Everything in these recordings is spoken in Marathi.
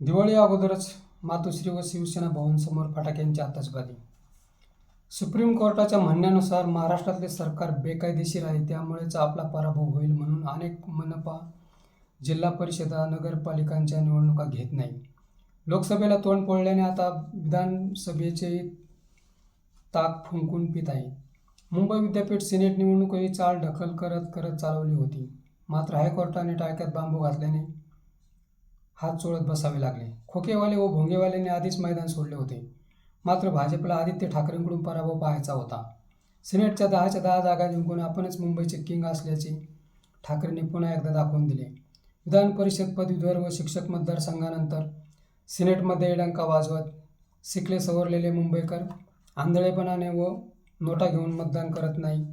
दिवाळी अगोदरच मातोश्री व शिवसेना भवनसमोर फटाक्यांची आतषबाजी सुप्रीम कोर्टाच्या म्हणण्यानुसार महाराष्ट्रातले सरकार बेकायदेशीर आहे त्यामुळेच आपला पराभव होईल म्हणून अनेक मनपा जिल्हा परिषदा नगरपालिकांच्या निवडणुका घेत नाही. लोकसभेला तोंड पडल्याने आता विधानसभेचे ताक फुंकून पित आहे. मुंबई विद्यापीठ सिनेट निवडणूक ही चाल ढकल करत करत चालवली होती. मात्र हायकोर्टाने टाळक्यात बांबू घातल्याने हात चोळत बसावे लागले. खोकेवाले व भोंगेवाल्यांनी आधीच मैदान सोडले होते. मात्र भाजपला आदित्य ठाकरेंकडून पराभव पाहायचा होता. सिनेटच्या दहाच्या दहा जागा जिंकून आपणच मुंबईचे किंग असल्याचे ठाकरेंनी पुन्हा एकदा दाखवून दिले. विधान परिषद पदवीधर व शिक्षक मतदारसंघानंतर सिनेटमध्ये एडंका वाजवत शिकले सवरलेले मुंबईकर आंधळेपणाने व नोटा घेऊन मतदान करत नाही.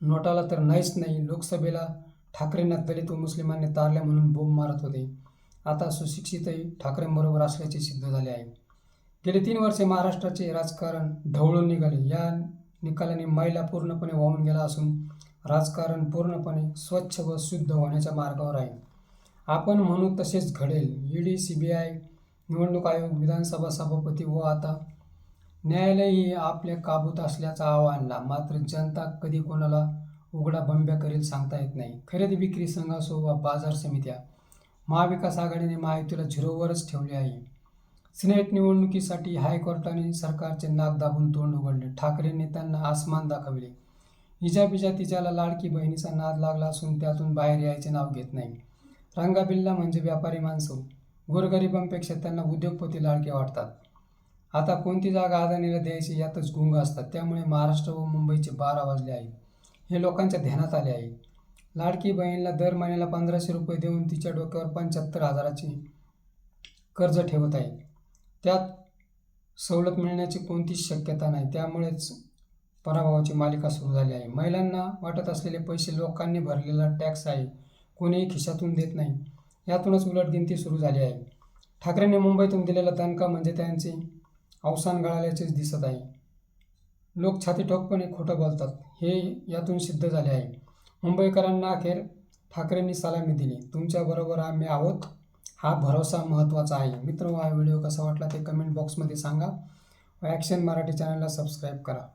नोटाला तर नाहीच नाही लोकसभेला ठाकरेंना दलित व मुस्लिमांनी तारले म्हणून बोंब मारत होते. आता सुशिक्षितही ठाकरेंबरोबर असल्याचे सिद्ध झाले आहे. गेले तीन वर्षे महाराष्ट्राचे राजकारण ढवळून निघाले. या निकालाने मैला पूर्णपणे वाहून गेला असून राजकारण पूर्णपणे स्वच्छ व शुद्ध होण्याच्या मार्गावर आहे. आपण म्हणू तसेच घडेल. ईडी सी बी आय निवडणूक आयोग विधानसभा सभापती व आता न्यायालयही आपल्या काबूत असल्याचा आव्हानला मात्र जनता कधी कोणाला उघडा बंब्या करेल सांगता येत नाही. खरेदी विक्री संघ असो वा बाजार समित्या महाविकास आघाडीने महायुतीला झिरोवरच ठेवले आहे. सिनेट निवडणुकीसाठी हायकोर्टाने सरकारचे नाक दाबून तोंड उघडले. ठाकरेंनी त्यांना आसमान दाखवले. इजाबिजा तिच्याला लाडकी बहिणीचा नाद लागला असून त्यातून बाहेर यायचे नाव घेत नाही. रंगाबिल्ला म्हणजे व्यापारी माणसं. गोरगरिबांपेक्षा त्यांना उद्योगपती लाडके वाटतात. आता कोणती जागा आदानीला द्यायची यातच गुंग असतात. त्यामुळे महाराष्ट्र व मुंबईचे बारा वाजले आहे. हे लोकांच्या ध्यानात आले आहे. लाडकी बहिणीला दर महिन्याला पंधराशे रुपये देऊन तिच्या डोक्यावर पंच्याहत्तर हजाराची कर्ज ठेवत आहे. त्यात सवलत मिळण्याची कोणतीच शक्यता नाही. त्यामुळेच पराभवाची मालिका सुरू झाली आहे. महिलांना वाटत असलेले पैसे लोकांनी भरलेला टॅक्स आहे. कोणीही खिशातून देत नाही. यातूनच उलटगिनती सुरू झाली आहे. ठाकरेंनी मुंबईतून दिलेला दणका म्हणजे त्यांचे अवसान गळाल्याचेच दिसत आहे. लोक छाती ठोकपणे खोटं बोलतात. हे यातून सिद्ध झाले आहे. मुंबईकरांना अखेर ठाकरेंनी सलामी दिली. तुमच्याबरोबर आम्ही आहोत. हा भरोसा महत्त्वाचा आहे. मित्र हा व्हिडिओ कसा वाटला ते कमेंट बॉक्समध्ये सांगा व ॲक्शन मराठी चॅनलला सबस्क्राईब करा.